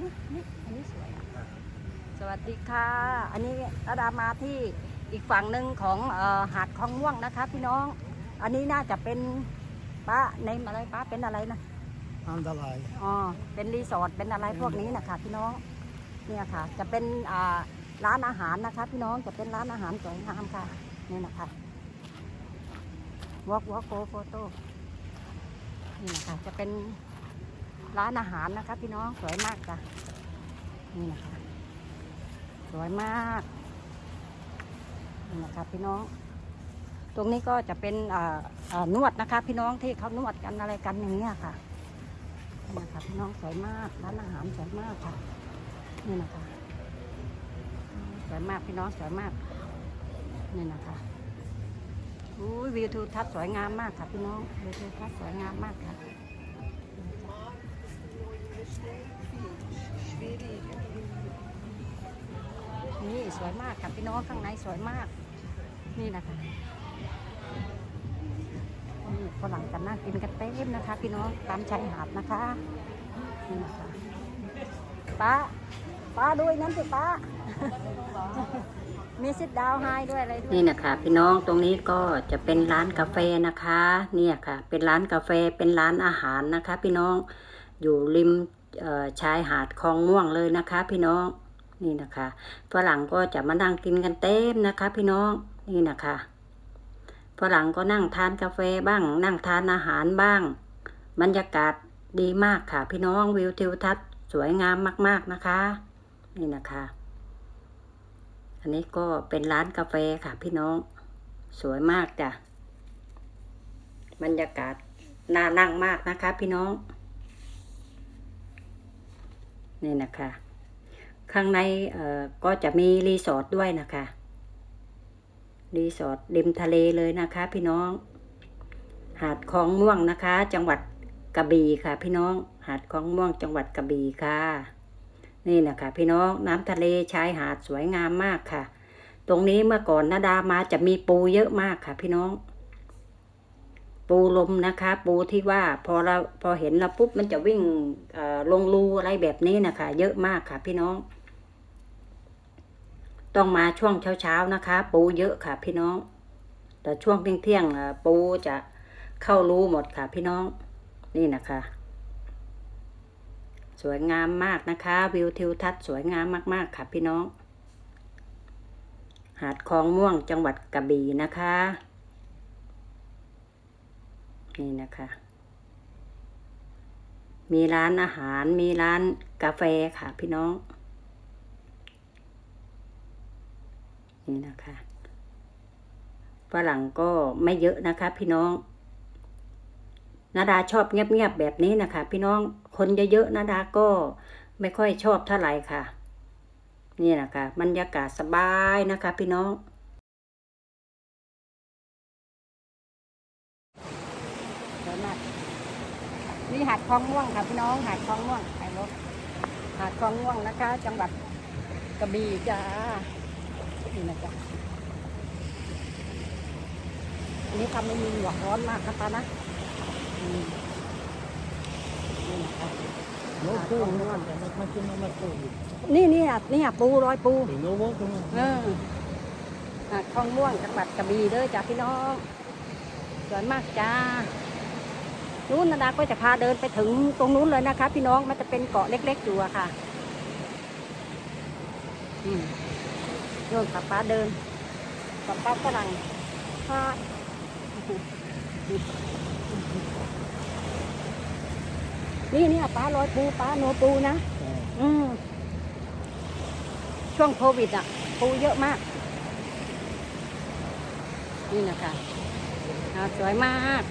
นี่นี่อันนี้สวย สวัสดีค่ะ อันนี้ระดามาที่อีกฝั่งหนึ่งของเอ่อหาดคลองม่วงนะคะ พี่น้อง อันนี้น่าจะเป็นป้าในอะไรป้าเป็นอะไรนะอันตรายอ๋อ เป็นรีสอร์ท เป็นอะไรพวกนี้นะคะพี่น้อง เนี่ยค่ะ จะเป็นอ่าร้านอาหารนะคะ พี่น้อง จะเป็นร้านอาหารสวยงามค่ะ นี่นะคะ walk walk go photo นี่นะคะ จะเป็น ร้านอาหารนะคะพี่น้องสวยมากจ้ะนี่นะคะสวยมากนี่นะคะพี่น้อง ตรงนี้ก็จะเป็นอ่านวดนะคะ พี่น้องที่เขานวดกันอะไรกันอย่างเงี้ยค่ะนี่นะคะพี่น้องสวยมากร้านอาหารสวยมากค่ะ นี่นะคะสวยมากพี่น้องสวยมากนี่นะคะอุ้ยวิวทิวทัศน์สวยงามมากค่ะพี่น้องวิวทิวทัศน์สวยงามมากค่ะ สวยมากค่ะพี่น้องข้างในสวยมาก นี่นะคะฝรั่งกันนั่งกินกันเต็มนะคะ พี่น้องตามชายหาดนะคะนี่นะคะป้าป้าด้วยนั้นสิป้ามีซิดดาวไฮด้วยอะไรด้วยนี่นะคะพี่น้องตรงนี้ก็จะเป็นร้านกาแฟนะคะ เนี่ยค่ะ เป็นร้านกาแฟเป็นร้านอาหารนะคะ พี่น้องอยู่ริมชายหาดคลองม่วงเลยนะคะ พี่น้อง นี่นะคะฝรั่งก็จะมานั่งกินกันเต็มนะคะ พี่น้องนี่นะคะฝรั่งก็นั่งทานกาแฟบ้าง นั่งทานอาหารบ้าง บรรยากาศดีมากค่ะ พี่น้องวิวทิวทัศน์สวยงามมาก ๆนะคะ นี่นะคะ อันนี้ก็เป็นร้านกาแฟค่ะ พี่น้อง สวยมากจ้ะบรรยากาศน่านั่งมากนะคะ พี่น้อง นี่นะคะ ข้างในก็จะมีรีสอร์ทด้วยนะคะ รีสอร์ทริมทะเลเลยนะคะ พี่น้อง หาดคลองม่วงนะคะ จังหวัดกระบี่ค่ะ พี่น้อง หาดคลองม่วงจังหวัดกระบี่ค่ะ นี่นะคะ พี่น้องน้ำทะเลชายหาดสวยงามมากค่ะ ตรงนี้เมื่อก่อนนาดามาจะมีปูเยอะมากค่ะ พี่น้อง ปูลมนะคะ ปูที่ว่าพอเราพอเห็นเราปุ๊บมันจะวิ่งลงรูอะไรแบบนี้นะคะ เยอะมากค่ะ พี่น้อง ต้องมาช่วงเช้าๆนะคะ ปูเยอะค่ะพี่น้อง แต่ช่วงเที่ยงๆปูจะเข้ารูหมดค่ะพี่น้องนี่นะคะ สวยงามมากนะคะ วิวทิวทัศน์สวยงามมากๆค่ะพี่น้อง หาดคลองม่วงจังหวัดกระบี่นะคะ นี่นะคะ มีร้านอาหารมีร้านกาแฟค่ะพี่น้อง นี่นะคะฝรั่งก็ไม่เยอะนะคะ พี่น้องนาดาชอบเงียบๆแบบนี้นะคะ พี่น้องคนเยอะๆนาดาก็ไม่ค่อยชอบเท่าไหร่ค่ะ นี่นะคะบรรยากาศสบายนะคะ พี่น้องนี่หาดคลองม่วงค่ะพี่น้องหาดคลองม่วงไปรถหาดคลองม่วงนะคะ จังหวัดกระบี่จ้า นี่นะจ๊ะอันนี้ทำไม่มีหมวกร้อนมากครับตานะอืมนี่นะคะ No food, no, not much in my food. นี่นี่อะนี่อะปูรอยปู They no walk on เออหาดคลองม่วงจังหวัดกระบี่เด้อจ้าพี่น้องสวยมากจ้านู้นนาดาก็จะพาเดินไปถึงตรงนู้นเลยนะคะ พี่น้องมันจะเป็นเกาะเล็กๆอยู่อะค่ะ อืม โยนขับป้าเดินกับป้าฝรั่งพานี่นี่ป้าลอยปูป้าโนปูนะ อืมช่วงโควิดอะ ปูเยอะมาก นี่นะคะหาดสวยมาก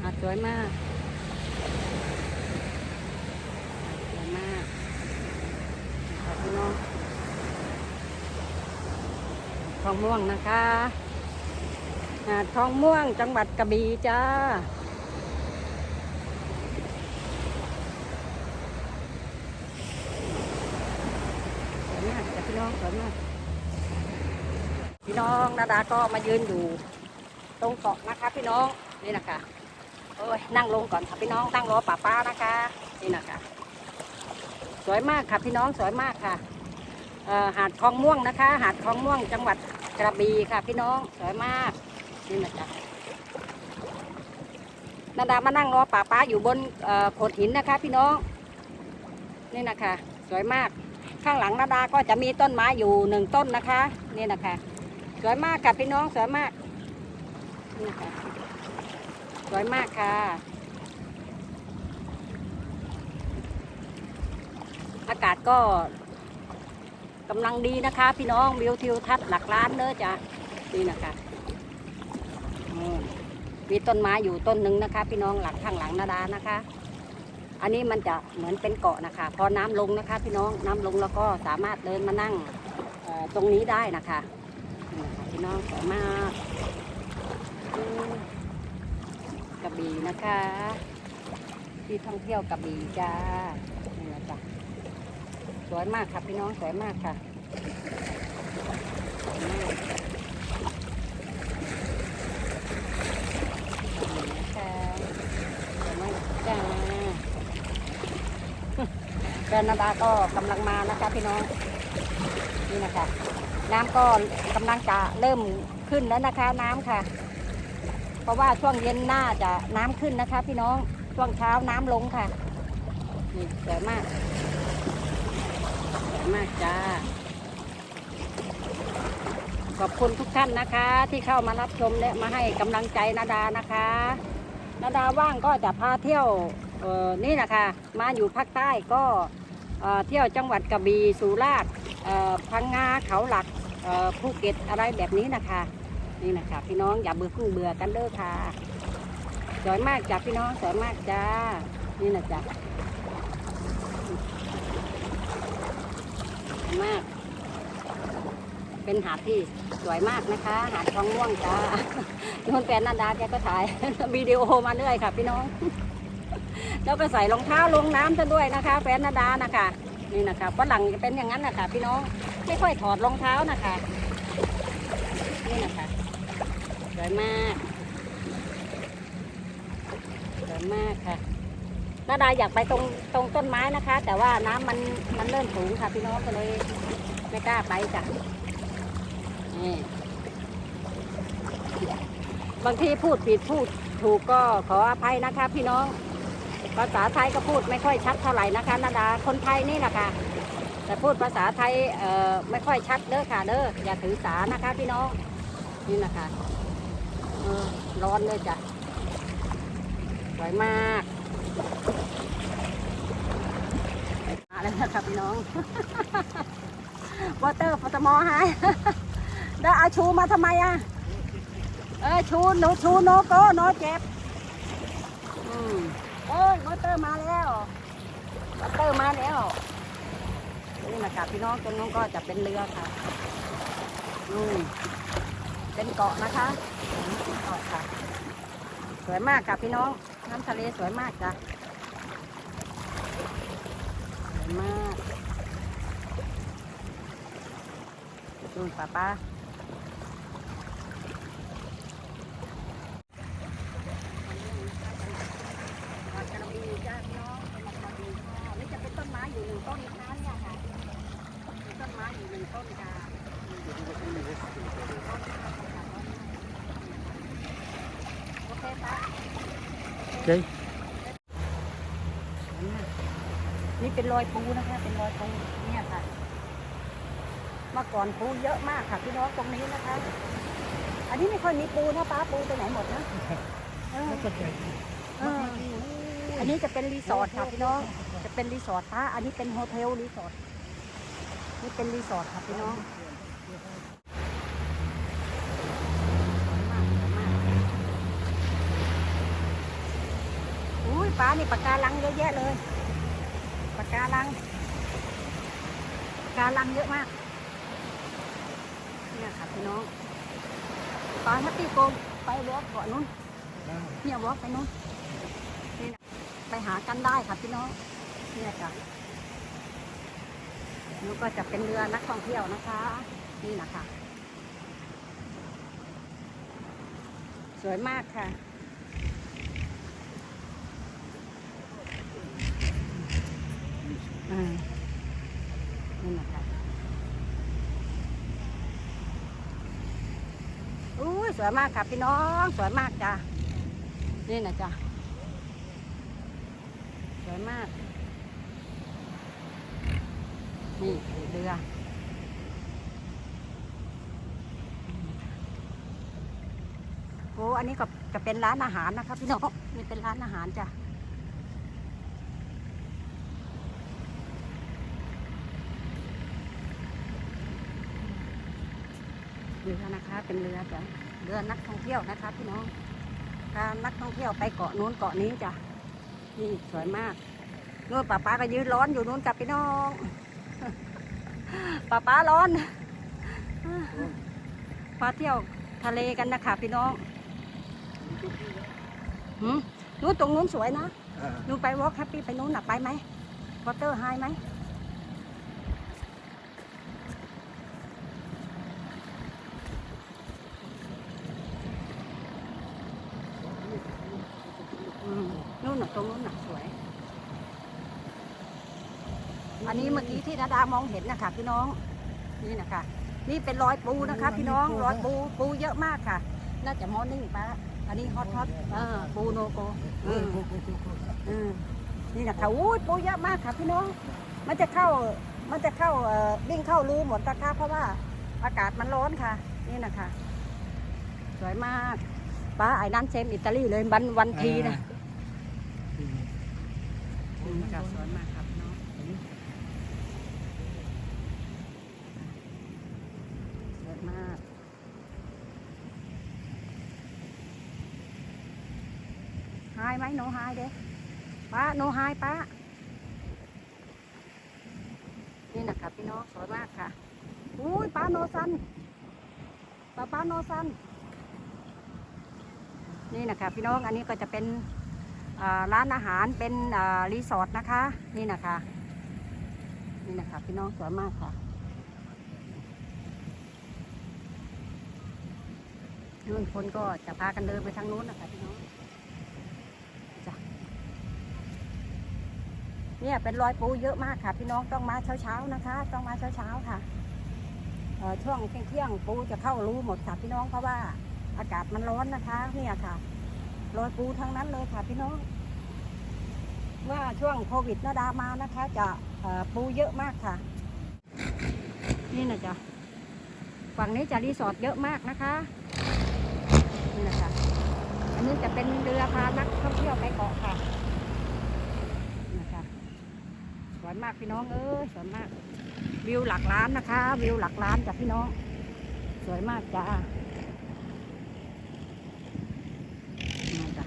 หาดสวยมากสวยมากขอบคุณน้อง ทองม่วงนะคะ หาดทองม่วงจังหวัดกระบี่จ้า สวยมากจ้ะพี่น้องสวยมาก พี่น้องนาดาก็มายืนอยู่ ตรงเกาะนะคะพี่น้องนี่นะคะโอ้ยนั่งลงก่อนค่ะพี่น้องนั่งรอป้าป้านะคะ นี่นะคะ สวยมากค่ะพี่น้องสวยมากค่ะหาดคลองม่วงนะคะ หาดคลองม่วงจังหวัด กระบี่ค่ะพี่น้องสวยมากนี่นะจ๊ะนาดามานั่งรอป่าป้าอยู่บนโขดหินนะคะ พี่น้อง นี่นะคะ สวยมาก ข้างหลังนาดาก็จะมีต้นไม้อยู่หนึ่งต้นนะคะ นี่นะคะ สวยมากค่ะพี่น้องสวยมากนี่นะคะสวยมากค่ะ อากาศก็ กำลังดีนะคะ พี่น้องวิวทิวทัศน์หลักล้านเด้อจ้ะนี่นะคะมีต้นไม้อยู่ต้นหนึ่งนะคะ พี่น้องหลังข้างหลังนาดานะคะ อันนี้มันจะเหมือนเป็นเกาะนะคะ พอน้ำลงนะคะ พี่น้องน้ำลงแล้วก็สามารถเดินมานั่งตรงนี้ได้นะคะพี่น้องสวยมากกระบี่นะคะ ที่ท่องเที่ยวกระบี่จ้า สวยมากค่ะพี่น้องสวยมากค่ะสวยมากนี่นะคะสวยมากจ้าแกรนาดาก็กำลังมานะคะพี่น้อง นี่นะคะ น้ำก็กำลังจะเริ่มขึ้นแล้วนะคะน้ำค่ะ เพราะว่าช่วงเย็นน่าจะน้ำขึ้นนะคะ พี่น้องช่วงเช้าน้ำลงค่ะนี่สวยมาก มากจ้า ขอบคุณทุกท่านนะคะ ที่เข้ามารับชมและมาให้กำลังใจนาดานะคะนาดาว่างก็จะพาเที่ยวออนี่นะคะ มาอยู่ภาคใต้ก็เเที่ยวจังหวัดกระบี่สุราษฎร์พังงาเขาหลักภูเก็ตอะไรแบบนี้นะคะ นี่นะคะพี่น้องอย่าเบื่อเพิ่งเบื่อกันเด้อค่ะ สวยมากจ้ะพี่น้องสวยมากจ้า นี่นะจ้ะ มาก เป็นหาดที่สวยมากนะคะ หาดทองม่วงจ้านุ่นแฟนนันดาแกก็ถ่ายวิดีโอมาเรื่อยค่ะ พี่น้อง แล้วก็ใส่รองเท้าลงน้ำซะด้วยนะคะ แฟนนันดานะคะ นี่นะคะฝรั่งจะเป็นอย่างนั้นนะคะพี่น้องไม่ค่อยถอดรองเท้านะคะ นี่นะคะสวยมากสวยมากค่ะ นาดาอยากไปตรงตรงต้นไม้นะคะ แต่ว่าน้ำมันมันเริ่มสูงค่ะพี่น้องก็เลยไม่กล้าไปจ้ะนี่บางทีพูดผิดพูดถูกก็ขออภัยนะคะ พี่น้อง ภาษาไทยก็พูดไม่ค่อยชัดเท่าไหร่นะคะนาดาคนไทยนี่แหละค่ะแต่พูดภาษาไทยเอ่อไม่ค่อยชัดเด้อค่ะเด้ออย่าถือสานะคะพี่น้องนี่นะคะร้อนเลยจ้ะสวยมาก นะครับพี่น้องวอเตอร์ฟอตมอหายได้อาชูมาทำไมอะ เออชูหนูชูโนโกโนเจ็บอืมเอ้ยวอเตอร์มาแล้ววอเตอร์มาแล้วนี่นะครับพี่น้องตรงนู้นก็จะเป็นเรือค่ะอืมเป็นเกาะนะคะเป็นเกาะค่ะ สวยมากค่ะพี่น้อง น้ำทะเลสวยมากจ้ะ วยมากดูป้าป้าวัดกระบี่จ้าพี่น้องเป็นวัดกระบี่ค่ะนี่จะเป็นต้นไม้อยู่หนึ่งต้นนะคะเนี่ยค่ะมีต้นไม้อยู่หนึ่งต้นค่ะโอเคป้า Okay. นี่เป็นร อยปูนะคะ เป็นรอยปูเนี่ยค่ะ เมื่อก่อนปูเยอะมากค่ะพี่น้องตรงนี้นะคะ อันนี้ไม่ค่อยมีปูนะป้าปูไปไหนหมดนะเออ That's okay. เอออันนี้จะเป็นรีสอร์ทค่ะพี่น้อง จะเป็นรีสอร์ทป้าอันนี้เป็นโฮเทลรีสอร์ท นี่เป็นรีสอร์ทค่ะพี่น้องอุ้ยป้านี่ปากการังเยอะแยะเลย การัง การังเยอะมาก เนี่ยค่ะพี่น้องปลาทับตีโกงไปวอล์กเกาะนู้น เนี่ยวอล์กไปนู้นนี่นะไปหากันได้ค่ะพี่น้อง เนี่ยจ้ะนี่ก็จะเป็นเรือนักท่องเที่ยวนะคะ นี่นะคะ สวยมากค่ะ อ่นั่นะคะอู้สวยมากค่ะพี่น้อง สวยมากจ้ะนี่นะจ้ะสวยมาก นี่เรือโอ้อันนี้ก็จะเป็นร้านอาหารนะคะพี่น้องนี่เป็นร้านอาหารจ้ะ เรือนะคะ เป็นเรือจ้ะเรือนักท่องเที่ยวนะคะพี่น้องพานักท่องเที่ยวไปเกาะนู้นเกาะนี้จ้ะนี่สวยมากนู่นป้าป้าก็ยืนร้อนอยู่นู้นกับพี่น้องป้าป้าร้อนมาเที่ยวทะเลกันนะคะพี่น้องหืมนู้นตรงนู้นสวยนะ Ah. นู้นไปวอล์กแฮปปี้ไปนู้นน่ะไปไหมวอเตอร์ไฮไหมอืม นู่นน่ะตรงนู้นน่ะสวย อันนี้เมื่อกี้ที่นาดามองเห็นนะคะพี่น้อง นี่นะคะ นี่เป็นรอยปูนะคะ พี่น้องรอยปูปูเยอะมากค่ะ น่าจะมอร์นิ่งป้าอันนี้ฮอตฮอตเออปูโนโกอืม Go, go, go, go. อืมนี่นะคะอุ้ยปูเยอะมากค่ะพี่น้อง มันจะเข้ามันจะเข้าเอ่อวิ่งเข้ารูหมดนะคะเพราะว่าอากาศมันร้อนค่ะ นี่นะคะ สวยมากป้าไอ้นั่นเซมอิตาลีเลยวันวันทีนะ อืมจ้ะสวยมาครับน้องสวยมากหายไหมโนหายเด้ป้าโนหายป้านี่นะครับพี่น้องสวยมากค่ะอุ้ยป้าโนซันป้าป้าโนซันนี่นะคะพี่น้องอันนี้ก็จะเป็น ร้านอาหารเป็นรีสอร์ทนะคะ นี่นะคะ นี่นะคะพี่น้องสวยมากค่ะนู่นคนก็จะพากันเดินไปทางนู้นนะคะพี่น้องจ้ะเนี่ยเป็นรอยปูเยอะมากค่ะ พี่น้องต้องมาเช้าๆนะคะ ต้องมาเช้าๆค่ะช่วงเที่ยงปูจะเข้ารูหมดค่ะพี่น้องเพราะว่าอากาศมันร้อนนะคะ เนี่ยค่ะ รอยปูทั้งนั้นเลยค่ะพี่น้อง เมื่อช่วงโควิดนาดามานะคะ จะเอ่อปูเยอะมากค่ะ นี่นะจ๊ะฝั่งนี้จะรีสอร์ทเยอะมากนะคะนี่นะจ๊ะอันนี้จะเป็นเรือพานักท่องเที่ยวไปเกาะค่ะนี่นะคะสวยมากพี่น้องเอ้ยสวยมาก วิวหลักล้านนะคะ วิวหลักล้านจ้ะพี่น้อง สวยมากจ้านี่จ้ะ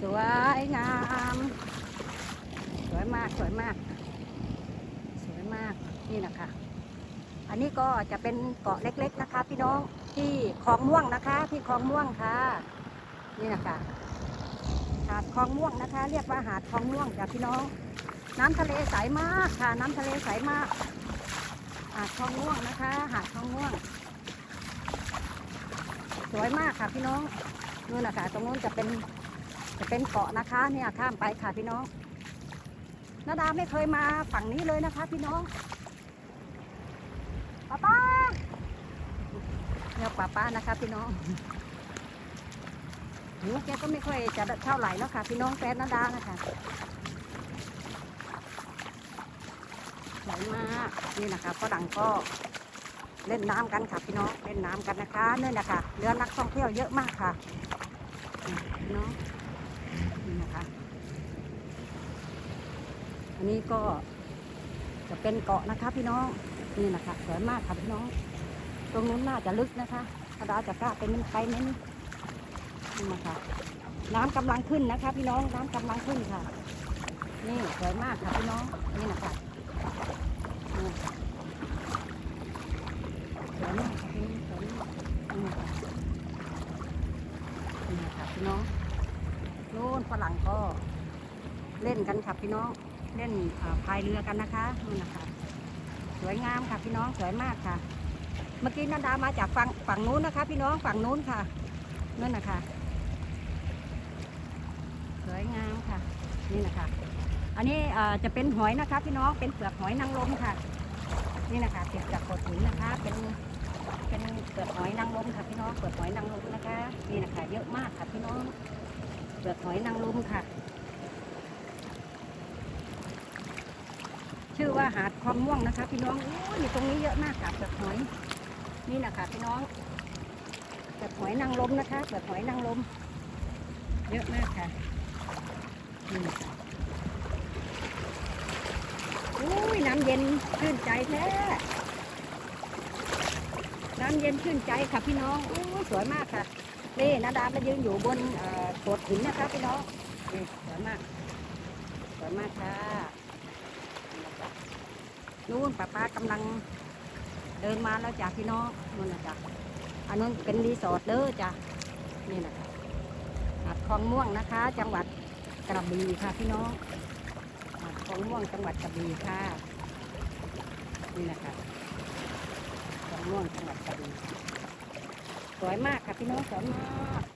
ส วยงาม สวยมากสวยมาก สวยมากนี่นะคะ อันนี้ก็จะเป็นเกาะเล็ก ๆนะคะ พี่น้องที่คลองม่วงนะคะที่คลองม่วงค่ะ นี่นะคะหาดคลองม่วงนะคะ เรียกว่าหาดคลองม่วงจ้ะพี่น้อง น้ำทะเลใสมากค่ะ น้ำทะเลใสมาก หาดคลองม่วงนะคะ หาดคลองม่วง สวยมากค่ะพี่น้องนู่นนะคะตรงนู้นจะเป็น จะเป็นเกาะนะคะเนี่ยข้ามไปค่ะพี่น้องนาดาไม่เคยมาฝั่งนี้เลยนะคะ พี่น้องป้าป้าเนี่ยป้าป้านะคะ พี่น้องหนูแกก็ไม่ค่อยจะเท่าไหร่แล้วค่ะ พี่น้องแฟนนาดานะคะสวยมากนี่นะคะฝรั่งก็เล่นน้ำกันค่ะพี่น้องเล่นน้ำกันนะคะเนี่ยนะคะเรือนักท่องเที่ยวเยอะมากค่ะพี่น้อง นี่นะคะ อันนี้ก็จะเป็นเกาะนะคะพี่น้องนี่นะคะสวยมากค่ะพี่น้อง ตรงนู้นน่าจะลึกนะคะธรรมดาจะกล้าเป็นไปไหมนี่นี่นะคะน้ำกำลังขึ้นนะคะ พี่น้องน้ำกำลังขึ้นค่ะ นี่สวยมากค่ะพี่น้องนี่นะคะสวยมากค่ะพี่น้องสวยมากนี่นะคะพี่น้อง นู่นฝรั่งก็เล่นกันค่ะพี่น้องเล่นพายเรือกันนะคะนู่นะคะสวยงามค่ะพี่น้องสวยมากค่ะ เมื่อกี้นันดามาจากฝั่งฝั่งนู้นนะคะ พี่น้องฝั่งนู้นค่ะนั่นนะคะ สวยงามค่ะ นี่นะคะ อันนี้จะเป็นหอยนะคะ พี่น้องเป็นเปลือกหอยนางรมค่ะ นี่นะคะเก็บจากโขดหินนะคะ เป็นเป็นเปลือกหอยนางรมค่ะ พี่น้องเปลือกหอยนางรมนะคะ นี่นะคะ เยอะมากค่ะพี่น้อง เปลือกหอยนางรมค่ะ ชื่อว่าหาดความม่วงนะคะ พี่น้องโอ้ยอยู่ตรงนี้เยอะมากค่ะเปลือกหอย นี่นะคะพี่น้องเปลือกหอยนางรมนะคะเปลือกหอยนางรมเยอะมากค่ะนี่นะคะอุ้ยน้ำเย็นชื่นใจแท้น้ำเย็นชื่นใจค่ะพี่น้องอู้ยสวยมากค่ะ นี่นาดามายืนอยู่บนโขดหินนะคะพี่น้องนี่สวยมากสวยมากค่ะนู่นป้าป้ากำลังเดินมาแล้วจ้ะพี่น้องนู่นนะจ้ะอันนู้นเป็นรีสอร์ทเด้อจ้ะนี่นะคะหาดคลองม่วงนะคะ จังหวัดกระบี่ค่ะพี่น้องหาดคลองม่วงจังหวัดกระบี่ค่ะ นี่นะคะคลองม่วงจังหวัดกระบี่ สวยมากค่ะพี่น้องสวยมาก